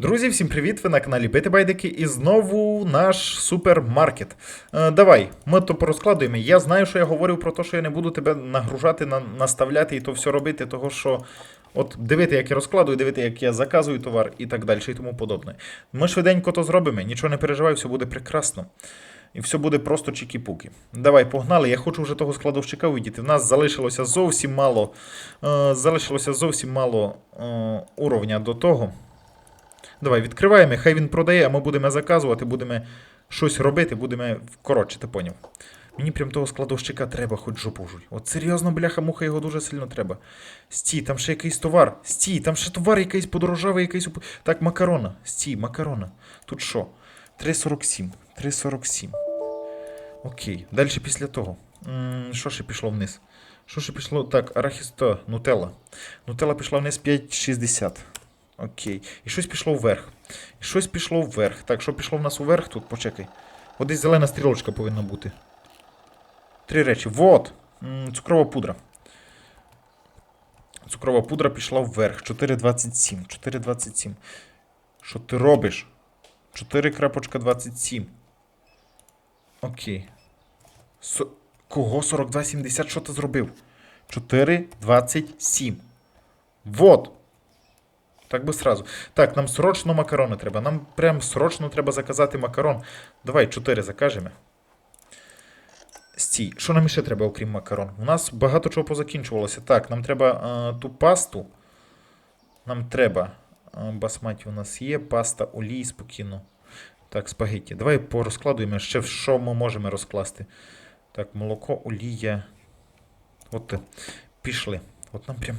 Друзі, всім привіт! Ви на каналі Бити Байдики і знову наш супермаркет. Е, давай, ми то порозкладуємо. Я знаю, що я говорив про те, що я не буду тебе нагружати, на, наставляти і то все робити, того що. От дивити, як я розкладую, дивити, як я заказую товар і так далі, і тому подобне. Ми швиденько то зробимо, нічого не переживай, все буде прекрасно. І все буде просто чікі-пуки. Давай, погнали. Я хочу вже того складовщика видіти. В нас залишилося зовсім мало. Е, залишилося зовсім мало е, уровня до того. Давай, відкриваємо, хай він продає, а ми будемо заказувати, будемо щось робити, будемо. Коротше, ти поняв. Мені прям того складовщика треба, хоч жопу жуй. От серйозно, бляха, муха, його дуже сильно треба. Стій, там ще якийсь товар. Стій, там ще товар якийсь подорожавий, якийсь. Так, макарона. Стій, макарона. Тут що? 3,47. 3,47. Окей. Далі після того. Що ще пішло вниз? Що ще пішло? Так, арахіс то, нутелла. Нутелла пішла вниз 5,60. Окей. І щось пішло вверх. І щось пішло вверх. Так, що пішло в нас вверх тут? Почекай. От десь зелена стрілочка повинна бути. Три речі. Вот. Цукрова пудра. Цукрова пудра пішла вверх. 4,27. 4,27. Що ти робиш? 4,27. Окей. Со... Кого 42,70? Що ти зробив? 4,27. Вот. Так би сразу. Так, нам срочно макарони треба. Нам прям срочно треба заказати макарон. Давай 4 закажемо. Стій, що нам ще треба, окрім макарон? У нас багато чого позакінчувалося. Так, нам треба е, ту пасту. Нам треба. Е, басматі у нас є, паста, олій спокійно. Так, спагетті. Давай порозкладуємо ще що ми можемо розкласти. Так, молоко, олія. От пішли. От нам прям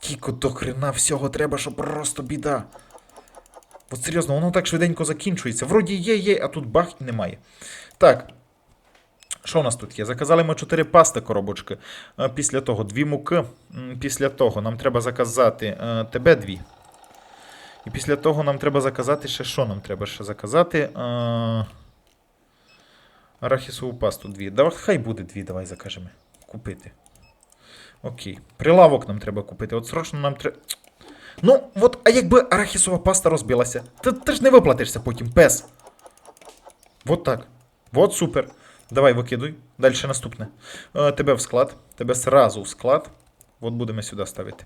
тільки до хрена всього треба, що просто біда. От серйозно, воно так швиденько закінчується. Вроді є, є, а тут бах немає. Так. Що у нас тут є? Заказали ми 4 пасти коробочки. Е, Після того 2 муки. Після того нам треба заказати е, тебе дві. І після того нам треба заказати ще що нам треба ще заказати? Е, Арахісову пасту дві. Давай, хай буде дві, давай закажемо. Купити. Окей. Прилавок нам треба купити. От срочно нам треба. Ну, от, а якби арахісова паста розбилася, ти, ти ж не виплатишся потім, пес. От так. От супер. Давай викидуй. Далі наступне. Е, тебе в склад. Тебе сразу в склад. От будемо сюди ставити.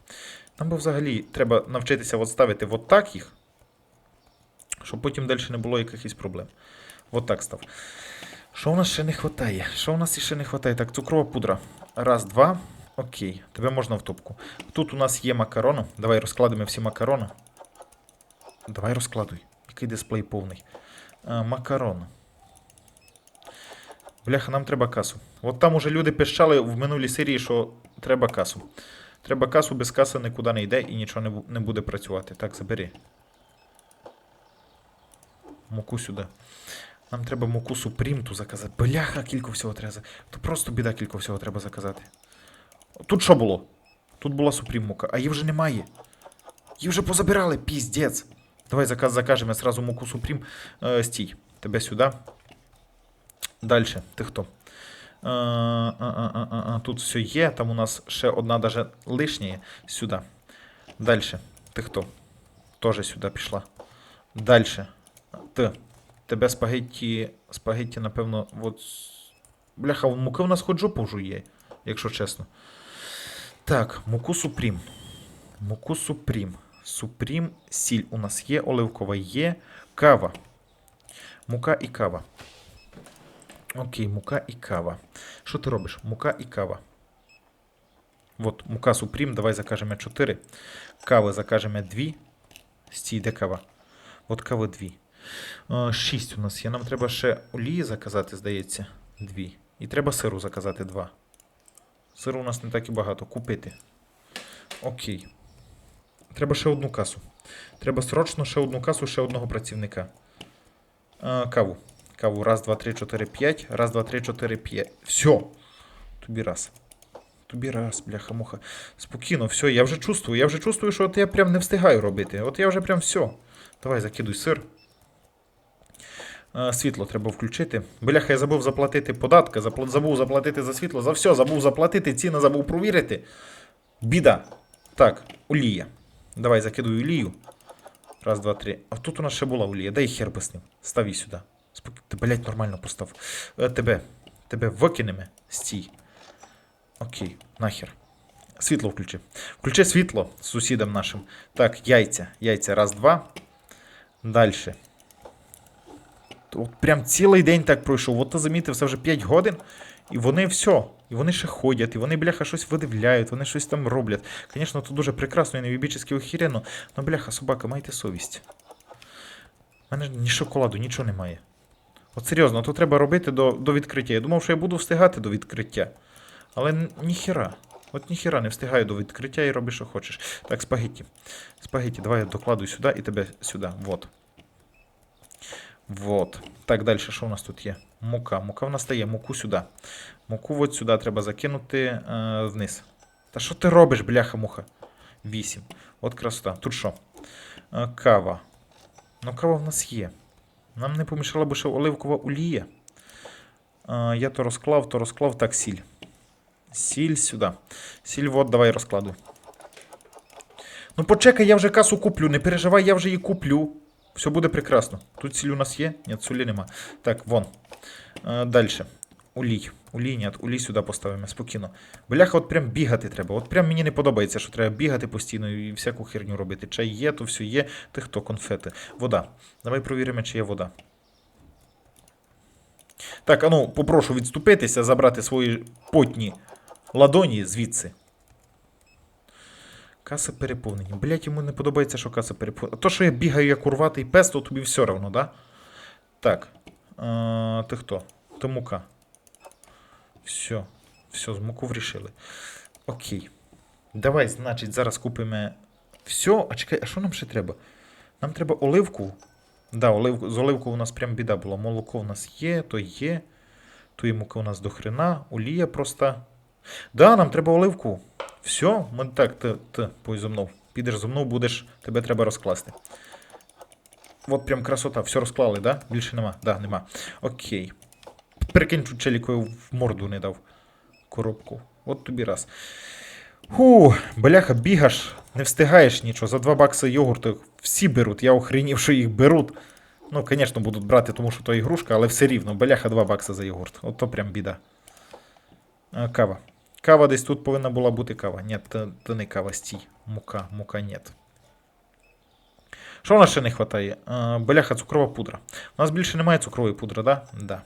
Нам би взагалі треба навчитися от ставити от так їх. Щоб потім далі не було якихось проблем. От так став. Що у нас ще не вистачає? Що у нас ще не вистачає? Так, цукрова пудра. Раз, два. Окей. Тебе можна в топку. Тут у нас є макарони. Давай розкладемо всі макарони. Давай розкладуй. Який дисплей повний. А, макарон. Бляха, нам треба касу. От там уже люди пищали в минулій серії, що треба касу. Треба касу, без каси нікуди не йде і нічого не, не буде працювати. Так, забери. Муку сюди. Нам треба муку супрімту заказати. Бляха, кілько всього треба. То просто біда, кілько всього треба заказати. Тут що було? Тут була супрім мука, а її вже немає. Її вже позабирали, піздець. Давай заказ закажемо сразу муку супрім. Е, стій. Тебе сюди. Далі. Ти хто? А, а, а, а, тут все є. Там у нас ще одна даже лишня є. Сюди. Далі. Ти хто? Тоже сюди пішла. Далі. Ти. Тебе спагетті. Спагетті, напевно, от. Бляха, муки у нас хоч жопу жує, якщо чесно. Так, муку супрім. Муку супрім. Супрім, сіль у нас є, оливкова є, кава. Мука і кава. Окей, мука і кава. Що ти робиш? Мука і кава. От, мука супрім, давай закажемо 4. Кави закажемо 2. Стій, де кава? От кави 2. 6 у нас є. Нам треба ще олії заказати, здається. 2. І треба сиру заказати 2. Сиру у нас не так і багато. Купити. Окей. Треба ще одну касу. Треба срочно ще одну касу, ще одного працівника. А, каву. Каву. Раз, два, три, чотири, п'ять. Раз, два, три, чотири, п'ять. Все. Тобі раз. Тобі раз, бляха-муха. Спокійно, все, я вже чувствую. Я вже чувствую, що от я прям не встигаю робити. От я вже прям все. Давай, закидуй сир. А, світло треба включити. Бляха, я забув заплатити податки, забув заплатити за світло, за все, забув заплатити, ціни забув провірити. Біда. Так, олія. Давай закидую олію. Раз, два, три. А тут у нас ще була олія. Дай хер би з ним. Став її сюди. Спок... Ти, блядь, нормально постав. Е, тебе. Тебе викинемо. Стій. Окей, нахер. Світло включи. Включи світло з сусідом нашим. Так, яйця. Яйця. Раз, два. Дальше. От прям цілий день так пройшов. От ти замітив, це вже 5 годин. І вони все. І вони ще ходять, і вони, бляха, щось видивляють, вони щось там роблять. Звісно, тут дуже прекрасно і невібічески охеренно. Ну, бляха, собака, майте совість. У мене ні шоколаду, нічого немає. От серйозно, то треба робити до, до відкриття. Я думав, що я буду встигати до відкриття. Але н- ніхіра. От ніхіра не встигаю до відкриття і роби, що хочеш. Так, спагетті. Спагетті, давай я докладу сюди і тебе сюди. Вот. Вот. Так, далі, що у нас тут є? Мука. Мука в нас стає, муку сюди. Муку от сюди треба закинути е, вниз. Та що ти робиш, бляха-муха? 8. От красота. Тут що? Е, кава. Ну, кава в нас є. Нам не помішала би ще оливкова олія. Е, я то розклав, то розклав. Так, сіль. Сіль сюди. Сіль, от, давай розкладу. Ну почекай, я вже касу куплю. Не переживай, я вже її куплю. Все буде прекрасно. Тут сіль у нас є? Ні, солі нема. Так, вон. Е, далі. Улій. Улій, ні, улій сюди поставимо спокійно. Бляха, от прям бігати треба. От прям мені не подобається, що треба бігати постійно і всяку херню робити. Чай є, то все є. Ти хто, конфети. Вода. Давай провіримо, чи є вода. Так, а ну, попрошу відступитися, забрати свої потні ладоні звідси. Каса переповнені. Блять, йому не подобається, що каса переповнена. То, що я бігаю як урватий пес, то тобі все одно, да? Так. Е, ти хто? Ти мука. Все. Все, з муку врішили. Окей. Давай, значить, зараз купимо все. А чекай, а що нам ще треба? Нам треба оливку. Да, оливку, з оливкою у нас прям біда була. Молоко у нас є, то є. То і мука у нас до хрена. Олія проста. Да, нам треба оливку. Все, ми так, ти, ти, пой зо мною. Підеш зо мною, будеш, тебе треба розкласти. От прям красота, все розклали, да? Більше нема. Да, нема. Окей. Прикинь, тут челіку в морду не дав. Коробку. От тобі раз. Ху, бляха, бігаш, не встигаєш нічого. За 2 бакси йогурту всі беруть. Я охренів, що їх беруть. Ну, звісно, будуть брати, тому що то ігрушка, але все рівно. Бляха 2 бакси за йогурт. От то прям біда. Кава. Кава десь тут повинна була бути кава. Ні, то, не кава, стій. Мука, мука нет. Що у нас ще не вистачає? Бляха, цукрова пудра. У нас більше немає цукрової пудри, да? Да.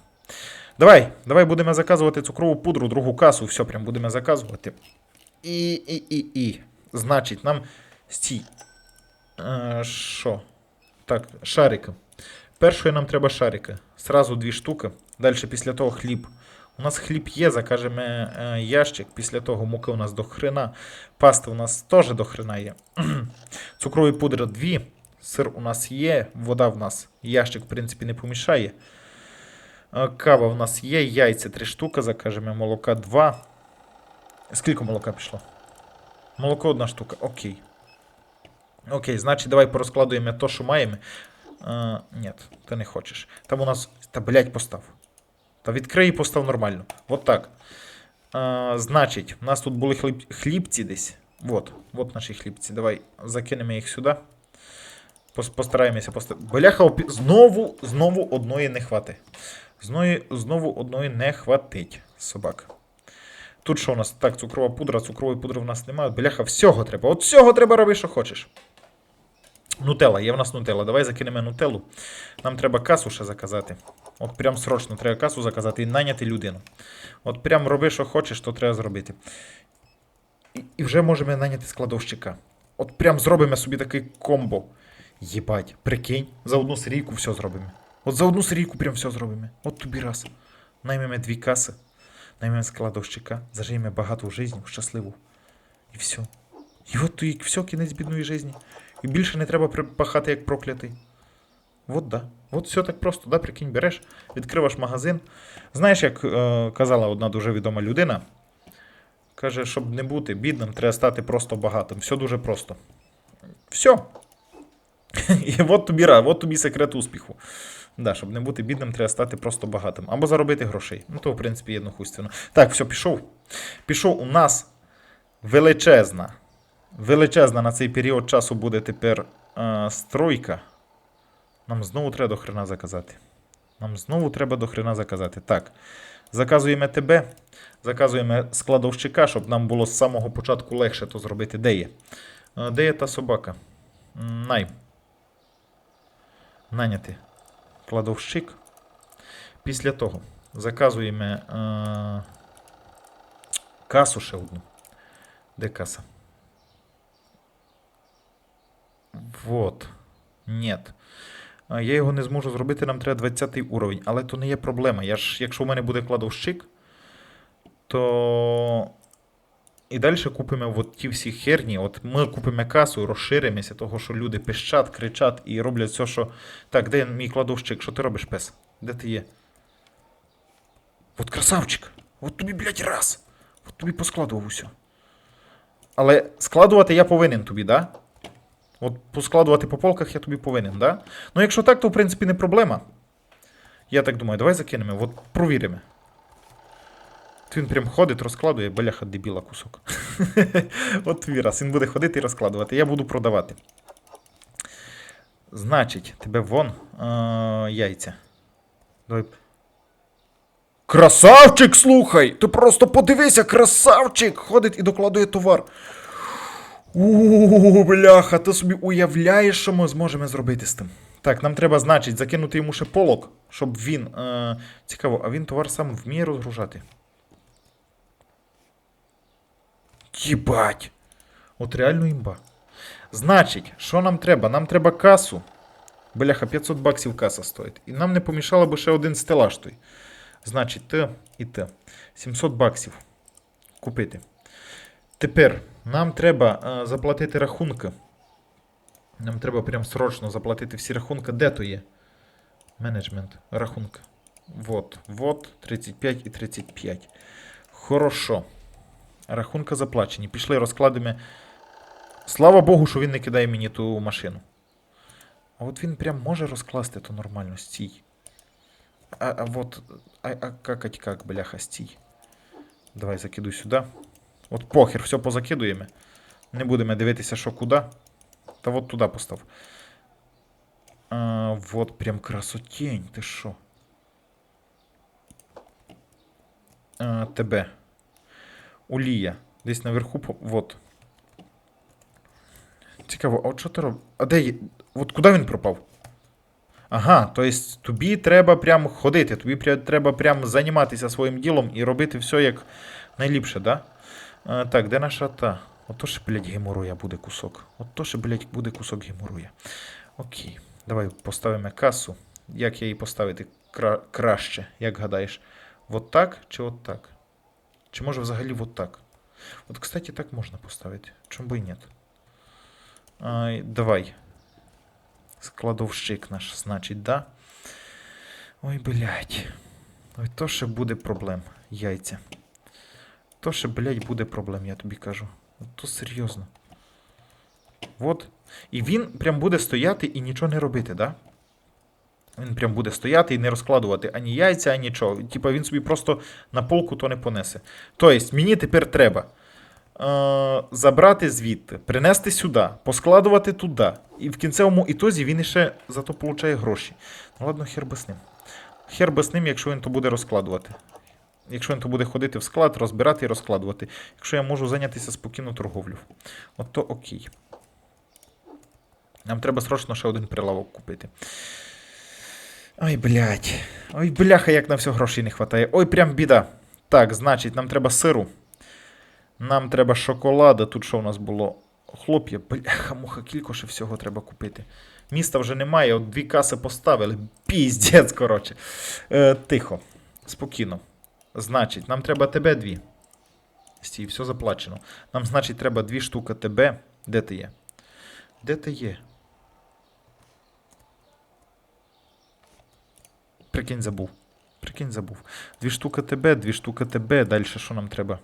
Давай, давай будемо заказувати цукрову пудру, другу касу, все, прям будемо заказувати. І, і, і, і. Значить, нам стій. Е, Що? Так, шарики. Першої нам треба шарики. Сразу дві штуки. Далі після того хліб. У нас хліб є, закажемо е, ящик. Після того муки у нас до хрена. Паста у нас теж до хрена є. Цукрової пудри дві. Сир у нас є, вода в нас. Ящик, в принципі, не помішає. Е, Кава в нас є, яйця три штуки, закажемо, молока два. Скільки молока пішло? Молоко одна штука. Окей. Окей, значить, давай порозкладуємо то, що маємо. Е, ні, ти не хочеш. Там у нас. Та блять постав. Та відкрий і постав нормально. От так. Е, значить, у нас тут були хліб... хлібці десь. Вот, от наші хлібці. Давай закинемо їх сюди. Постараємося поставити. Бляха, опі... знову, знову одної не хватить. Знову, знову одної не хватить собак. Тут що у нас? Так, цукрова пудра, цукрової пудри в нас немає. Бляха, всього треба. От всього треба робити, що хочеш. Нутелла, є в нас нутелла. Давай закинемо нутеллу. Нам треба касу ще заказати. От прям срочно треба касу заказати і найняти людину. От прям роби, що хочеш, то треба зробити. І, вже можемо найняти складовщика. От прям зробимо собі такий комбо. Єбать, прикинь, за одну серійку все зробимо. От за одну серійку прям все зробимо. От тобі раз. Наймемо дві каси, наймемо складовщика, заживемо багату життя, щасливу. І все. І от і все, кінець бідної житті. І більше не треба пахати як проклятий. От да. От все так просто, да, прикинь, береш, відкриваєш магазин. Знаєш, як е, казала одна дуже відома людина, каже, щоб не бути бідним, треба стати просто багатим. Все дуже просто. Все. І от тобі от тобі секрет успіху. Да, щоб не бути бідним, треба стати просто багатим. Або заробити грошей. Ну, то, в принципі, єднохуйственно. Так, все, пішов. Пішов у нас величезна. Величезна на цей період часу буде тепер А, стройка. Нам знову треба до хрена заказати. Нам знову треба до хрена заказати. Так. Заказуємо тебе. Заказуємо складовщика, щоб нам було з самого початку легше то зробити. Де є? Де є та собака? Найм. Наняти. Кладовщик. Після того заказуємо е, касу ще одну. Де каса? Вот. Нет. Я його не зможу зробити, нам треба 20 уровень, але то не є проблема. Я ж, якщо в мене буде кладовщик, то. І далі купимо от ті всі херні. От ми купимо касу, розширимося, того, що люди пищать, кричать і роблять все, що. Так, де мій кладовщик? Що ти робиш, пес? Де ти є? От красавчик! От тобі, блядь, раз! От тобі поскладував усе. Але складувати я повинен тобі, да? От поскладувати по полках я тобі повинен, да? Ну, якщо так, то в принципі не проблема. Я так думаю, давай закинемо, от провіримо. Він прям ходить, розкладує, бляха дебіла кусок. От твій раз, він буде ходити і розкладувати. Я буду продавати. Значить, тебе вон яйця. Давай. Красавчик, слухай! Ти просто подивися, красавчик! Ходить і докладує товар. У, бляха, ти собі уявляєш, що ми зможемо зробити з тим. Так, нам треба, значить, закинути йому ще полок, щоб він. Е, цікаво, а він товар сам вміє розгружати. Єбать! От реально імба. Значить, що нам треба? Нам треба касу. Бляха, 500 баксів каса стоїть. І нам не помішало би ще один стелаж той. Значить, Т і Т. 700 баксів. Купити. Тепер нам треба е, заплатити рахунки. Нам треба прям срочно заплатити всі рахунки. Де то є? Менеджмент. Рахунки. Вот, вот, 35 і 35. Хорошо. Рахунки заплачені. Пішли, розкладемо. Слава Богу, що він не кидає мені ту машину. А от він прям може розкласти то нормально, стій. А, а вот, а, а какать как, бляха, стій. Давай закидуй сюди. От похер, все позакидуємо. Не будемо дивитися, що куди. Та от туди постав. А, вот прям красотень, ти що? Тебе. Олія. Десь наверху. Вот. Цікаво, а от що ти робиш? А де є? От куди він пропав? Ага, то есть тобі треба прям ходити, тобі треба прям займатися своїм ділом і робити все як найліпше, да? Так, де наша та? Ото ж, блядь, геморуя буде кусок. Ото ж, блядь, буде кусок геморуя. Окей. Давай поставимо касу. Як її поставити кра- краще, як гадаєш? Вот так чи от так? Чи може взагалі вот так? От, кстати, так можна поставити. Чому би і ні? Ай, давай. Складовщик наш, значить, да? Ой, блядь. Ой, то ще буде проблем. Яйця. То ще, блядь, буде проблем, я тобі кажу. От То серйозно. Вот. І він прям буде стояти і нічого не робити, да? Він прям буде стояти і не розкладувати ані яйця, ані нічого. Типа він собі просто на полку то не понесе. Тобто, мені тепер треба е, забрати звідти, принести сюди, поскладувати туди. І в кінцевому ітозі він іще зато получає гроші. Ну ладно, хер би з ним. Хер би з ним, якщо він то буде розкладувати. Якщо він то буде ходити в склад, розбирати і розкладувати. Якщо я можу зайнятися спокійно торговлю. От то окей. Нам треба срочно ще один прилавок купити. Ой, блядь. Ой, бляха, як на все грошей не вистачає. Ой, прям біда. Так, значить, нам треба сиру. Нам треба шоколада. Тут що у нас було? Хлоп'я, бляха, муха, кілько ще всього треба купити. Міста вже немає, от дві каси поставили. Піздець, коротше. Е, тихо. Спокійно. Значить, нам треба тебе дві. Стій, все заплачено. Нам, значить, треба дві штуки тебе. Де ти є? Де ти є? Прикинь, забув. Прикинь, забув. Дві штуки тебе, дві штуки тебе. Далі що нам треба?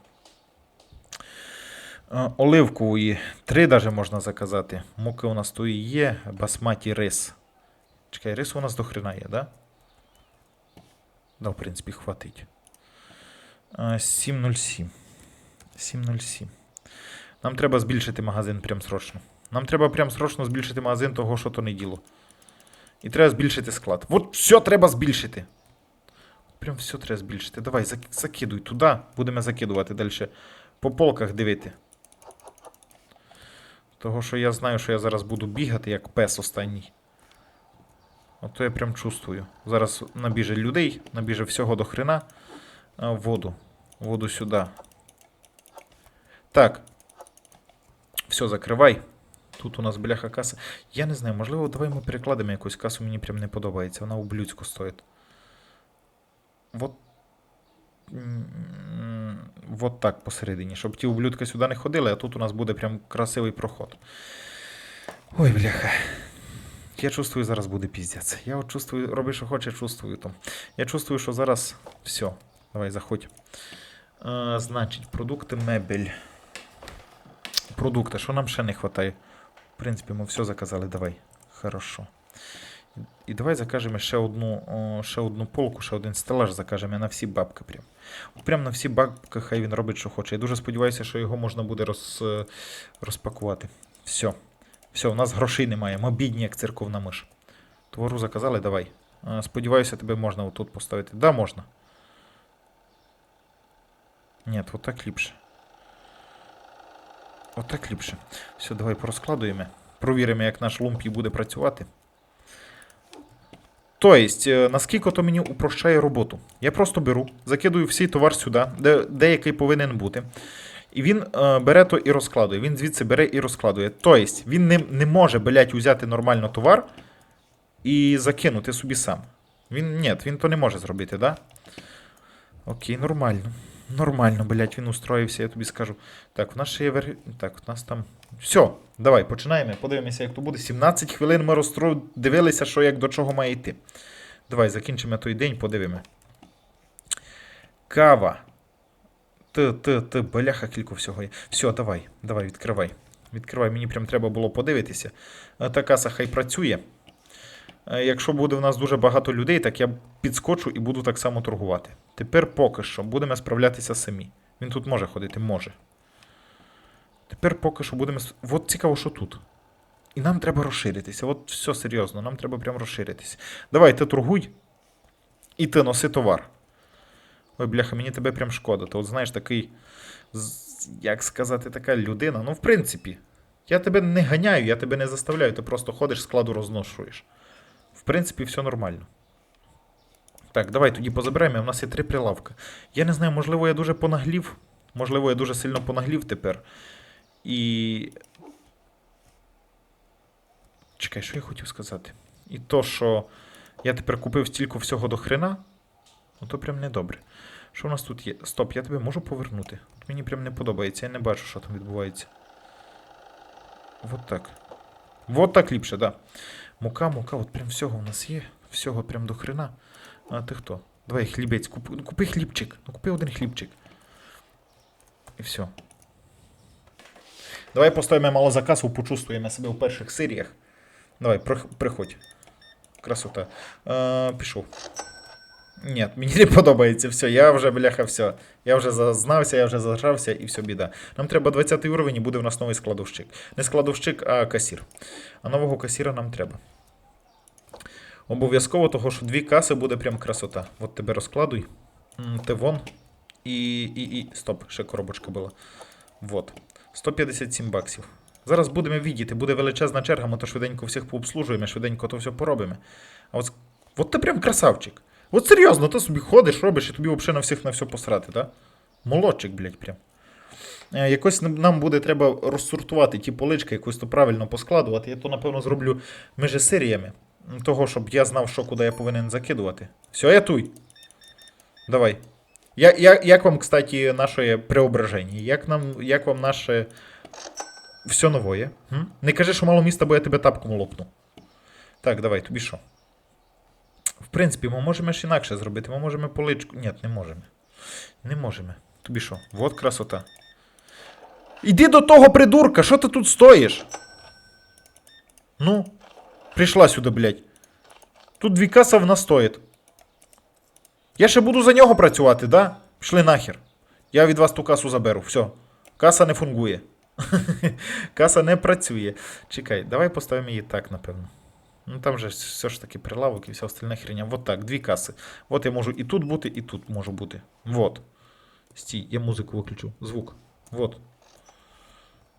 Е, Оливкової. Три даже можна заказати. Муки у нас то і є. Басматі рис. Чекай, рис у нас до хрена є, да? Да, в принципі, хватить. Е, 707. 707. Нам треба збільшити магазин прям срочно. Нам треба прям срочно збільшити магазин того, що то не діло. І треба збільшити склад. От все треба збільшити. Прям все треба збільшити. Давай, закидуй туди. Будемо закидувати далі. По полках дивити. Того, що я знаю, що я зараз буду бігати, як пес останній. Ото я прям чувствую. Зараз набіже людей, набіже всього до хрена. Воду. Воду сюди. Так. Все, закривай. Тут у нас бляха каса. Я не знаю, можливо, давай ми перекладемо якусь касу, мені прям не подобається. Вона ублюдсько стоїть. Вот. Вот так посередині, щоб ті ублюдки сюди не ходили, а тут у нас буде прям красивий проход. Ой, бляха. Я чувствую, зараз буде піздець. Я от чувствую, роби, що хоче, чувствую там. Я чувствую, що зараз все. Давай, заходь. Е, значить, продукти мебель. Продукти, що нам ще не вистачає? В принципі, ми все заказали, давай. Хорошо. І давай закажемо ще одну, ще одну полку, ще один стелаж закажемо на всі бабки прям. Прям на всі бабки, хай він робить, що хоче. Я дуже сподіваюся, що його можна буде роз, е, розпакувати. Все. Все, у нас грошей немає. Ми бідні, як церковна миш. Твору заказали, давай. Е, Сподіваюся, тебе можна отут поставити. Да, можна. Ні, от так ліпше. От так ліпше. Все, давай порозкладуємо. Провіримо, як наш лумпій буде працювати. Тобто, наскільки то мені упрощає роботу. Я просто беру, закидую всій товар сюди, де, де який повинен бути. І він е, бере то і розкладує. Він звідси бере і розкладує. Тобто, він не, не може, блядь, взяти нормально товар і закинути собі сам. Він ні, він то не може зробити, да? Окей, нормально. Нормально, блядь, він устроївся, я тобі скажу. Так, в нас ще є вер... Так, у нас там. Все, давай, починаємо. Подивимося, як то буде. 17 хвилин ми розстро... дивилися, що як до чого має йти. Давай, закінчимо той день, подивимо. Кава. Т, т, т, бляха, кілько всього є. Все, давай, давай, відкривай. Відкривай, мені прям треба було подивитися. Е, Та каса хай працює. Е, Якщо буде в нас дуже багато людей, так я підскочу і буду так само торгувати. Тепер поки що будемо справлятися самі. Він тут може ходити, може. Тепер поки що будемо. От цікаво, що тут. І нам треба розширитися. От все серйозно, нам треба прям розширитися. Давай, ти торгуй. І ти носи товар. Ой, бляха, мені тебе прям шкода. Ти от знаєш, такий. Як сказати, така людина. Ну, в принципі, я тебе не ганяю, я тебе не заставляю, ти просто ходиш, складу розношуєш. Принципі, все нормально. Так, давай тоді позабираємо. У нас є три прилавки. Я не знаю, можливо, я дуже понаглів. Можливо, я дуже сильно понаглів тепер. І. Чекай, що я хотів сказати? І то, що я тепер купив стільки всього до хрена, ну то прям недобре. Що у нас тут є? Стоп, я тебе можу повернути. От мені прям не подобається, я не бачу, що там відбувається. Вот так. Вот так ліпше, да. Мука, мука, от прям всього у нас є. Всього прям до хрена. А ти хто? Давай хлібець, купи, ну, купи хлібчик. Ну купи один хлібчик. І все. Давай поставимо мало заказ, почувствуємо себе у перших серіях. Давай, приходь. Красота. Е, пішов. Ні, мені не подобається все. Я вже, бляха, все. Я вже зазнався, я вже зажрався і все, біда. Нам треба 20 уровень і буде в нас новий складовщик. Не складовщик, а касір. А нового касіра нам треба. Обов'язково того, що дві каси буде прям красота. От тебе розкладуй. Ти вон. І, і, і. Стоп, ще коробочка була. Вот. 157 баксів. Зараз будемо віддіти, буде величезна черга, ми то швиденько всіх пообслужуємо, швиденько то все поробимо. А от, от ти прям красавчик. От серйозно, ти собі ходиш, робиш, і тобі взагалі на всіх на все посрати, так? Молодчик, блядь, прям. Е, Якось нам- буде треба розсортувати ті полички, якось то правильно поскладувати. Я то, напевно, зроблю між серіями. Того, щоб я знав, що куди я повинен закидувати. Все, я туй. Давай. Я, я, як вам, кстати, наше преображення? Як, нам, як вам наше все новое? М? Не кажи, що мало міста, бо я тебе тапком лопну. Так, давай, тобі що? В принципі, ми можемо ж інакше зробити. Ми можемо поличку. Ні, не можемо. Не можемо. Тобі що? Вот красота. Іди до того придурка, що ти тут стоїш? Ну, прийшла сюди, блядь. Тут дві каси в нас стоїть. Я ще буду за нього працювати, да? Пішли нахер. Я від вас ту касу заберу. Все. Каса не фунгує. Каса не працює. Чекай, давай поставимо її так, напевно. Ну там же все ж таки прилавок і вся остальна херня. Вот так, дві каси. От я можу і тут бути, і тут можу бути. Вот. Стій, я музику виключу. Звук. Вот.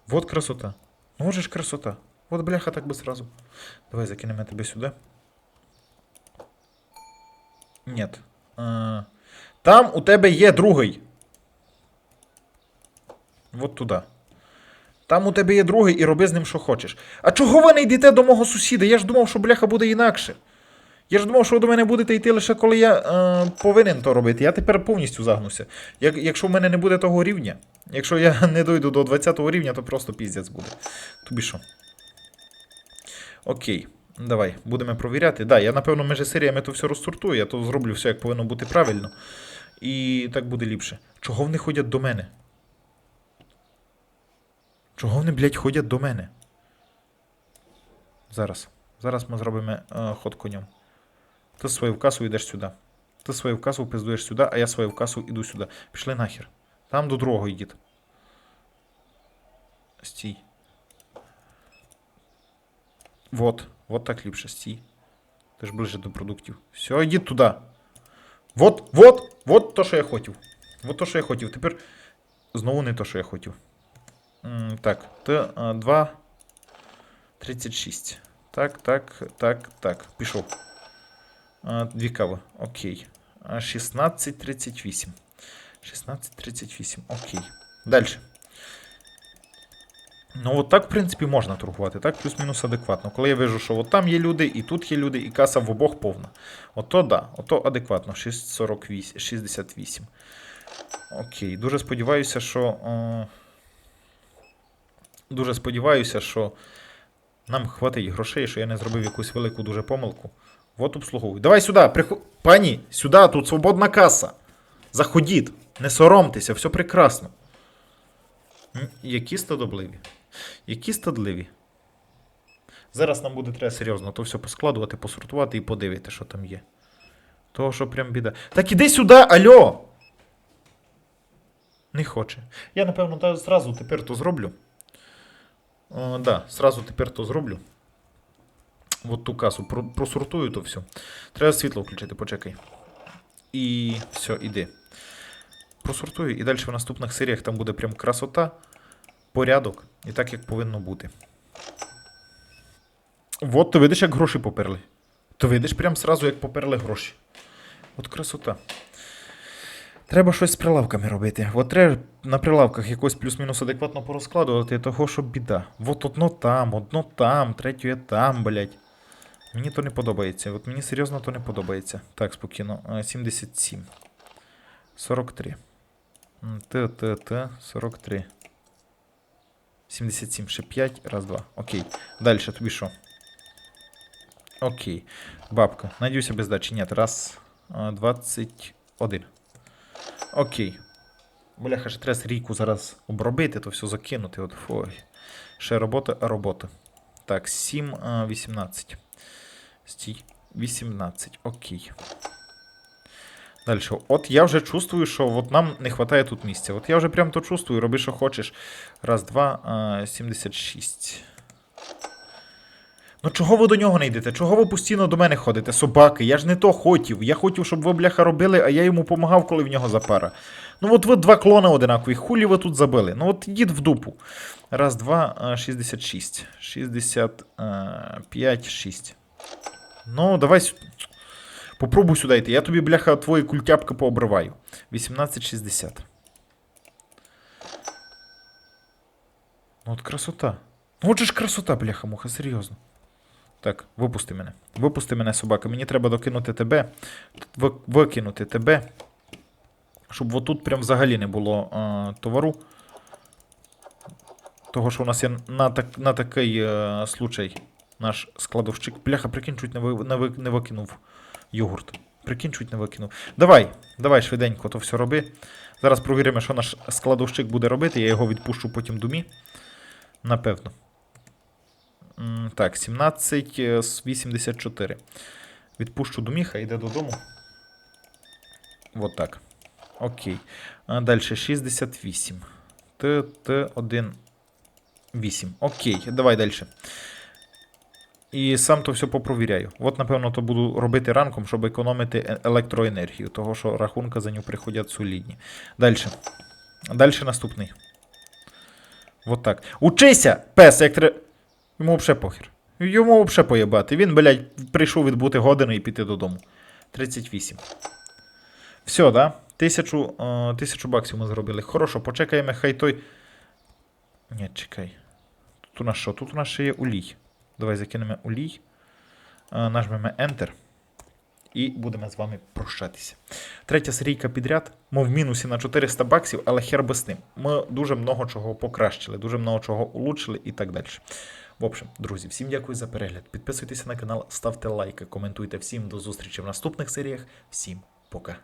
Вот красота. Ну, вот же ж красота. Вот бляха так би сразу. Давай закинемо тебе сюди. Нет. Там у тебе є другий. Вот туди. Там у тебе є другий і роби з ним, що хочеш. А чого ви не йдете до мого сусіда? Я ж думав, що бляха буде інакше. Я ж думав, що ви до мене будете йти лише коли я е, повинен то робити. Я тепер повністю загнуся. Як, якщо в мене не буде того рівня, якщо я не дойду до 20 рівня, то просто піздець буде. Тобі що? Окей, давай, будемо провіряти. Да, я напевно між серіями то все розсортую, я то зроблю все, як повинно бути правильно. І так буде ліпше. Чого вони ходять до мене? Чого вони, блядь, ходять до мене? Зараз. Зараз ми зробимо е, ход конем. Ти свою в касу йдеш сюди. Ти свою в касу пиздуєш сюди, а я свою в касу іду сюди. Пішли нахер. Там до другого йдіть. Стій. Вот. Вот так ліпше, стій. Ти ж ближче до продуктів. Все, йдіть туди. Вот, вот, вот то, що я хотів. Вот то, що я хотів. Тепер знову не то, що я хотів. Так, Т 2. 36. Так, так, так, так. Пішов. Дві кави. Окей. 16.38. 16.38. Окей. Далі. Ну, от так, в принципі, можна торгувати. Так, плюс-мінус адекватно. Коли я вижу, що от там є люди, і тут є люди, і каса в обох повна. Ото да, ото адекватно. 6,48, 68. Окей. Дуже сподіваюся, що. Е... Дуже сподіваюся, що нам хватить грошей, що я не зробив якусь велику дуже помилку. От обслуговуй. Давай сюди, приход... пані, сюди, тут свободна каса. Заходіть, не соромтеся, все прекрасно. Які стадобливі. Які стадливі. Зараз нам буде треба серйозно то все поскладувати, посортувати і подивити, що там є. Того, що прям біда. Так іди сюди, альо! Не хоче. Я, напевно, зразу тепер то зроблю. О, да, сразу тепер то зроблю. От ту касу про- просортую то все. Треба світло включити, почекай. І все, іди. Просортую, і далі в наступних серіях там буде прям красота, порядок, і так, як повинно бути. От ти видиш, як гроші поперли. Ти видиш прям сразу, як поперли гроші. От красота. Треба щось з прилавками робити. От треба на прилавках якось плюс-мінус адекватно порозкладувати, того, що біда. От одно там, одно там, третє там, блядь. Мені то не подобається. От мені серйозно то не подобається. Так, спокійно. Е, 77. 43. Т, Т, Т, 43. 77, ще 5, раз, два. Окей. Далі, тобі що? Окей. Бабка. Надіюся без дачі. Ні, раз, е, 21. Окей. Бляха, ще треба рійку зараз обробити, то все закинути. От, ой. Ще робота, робота. Так, 7, 18. Стій. 18. Окей. Далі. От я вже чувствую, що от нам не вистачає тут місця. От я вже прям то чувствую, роби, що хочеш. Раз, два, 76. Ну чого ви до нього не йдете? Чого ви постійно до мене ходите? Собаки, я ж не то хотів. Я хотів, щоб ви бляха робили, а я йому допомагав, коли в нього запара. Ну от ви два клона одинакові, хулі ви тут забили. Ну от йдіть в дупу. Раз, два, 66. 65, 6. Ну, давай. Попробуй сюди йти. Я тобі, бляха, твої культяпки пообриваю. 18,60. Ну от красота. Ну от же ж красота, бляха, муха, серйозно. Так, випусти мене. Випусти мене, собака. Мені треба докинути тебе. Викинути тебе. Щоб отут прям взагалі не було е, товару. Того, що у нас є на, так, на такий е, случай наш складовщик. Бляха, прикинь, чуть не, ви, не, ви, не викинув йогурт. Прикинь, чуть не викинув. Давай, давай швиденько то все роби. Зараз провіримо, що наш складовщик буде робити. Я його відпущу потім думі. Напевно. Так, 17,84. Відпущу до міха, йде додому. Вот так. Окей. Далі 68. Т, Т1. 8. Окей, давай далі. І сам то все попровіряю. От, напевно, то буду робити ранком, щоб економити е- електроенергію, того що рахунки за нього приходять солідні. Далі. Далі наступний. Вот так. Учися, пес, як треба. Йому взагалі похер. Йому взагалі поєбати. Він, блядь, прийшов відбути години і піти додому. 38. Все, да? Тисячу, е, тисячу баксів ми зробили. Хорошо, почекаємо, хай той. Ні, чекай. Тут у нас що? Тут у нас ще є улій. Давай закинемо улій. Е, Нажмемо Enter. І будемо з вами прощатися. Третя серійка підряд. Ми в мінусі на 400 баксів, але хер би з ним. Ми дуже много чого покращили, дуже много чого улучшили і так далі. В общем, друзі, всім дякую за перегляд. Підписуйтеся на канал, ставте лайки, коментуйте. Всім до зустрічі в наступних серіях. Всім пока.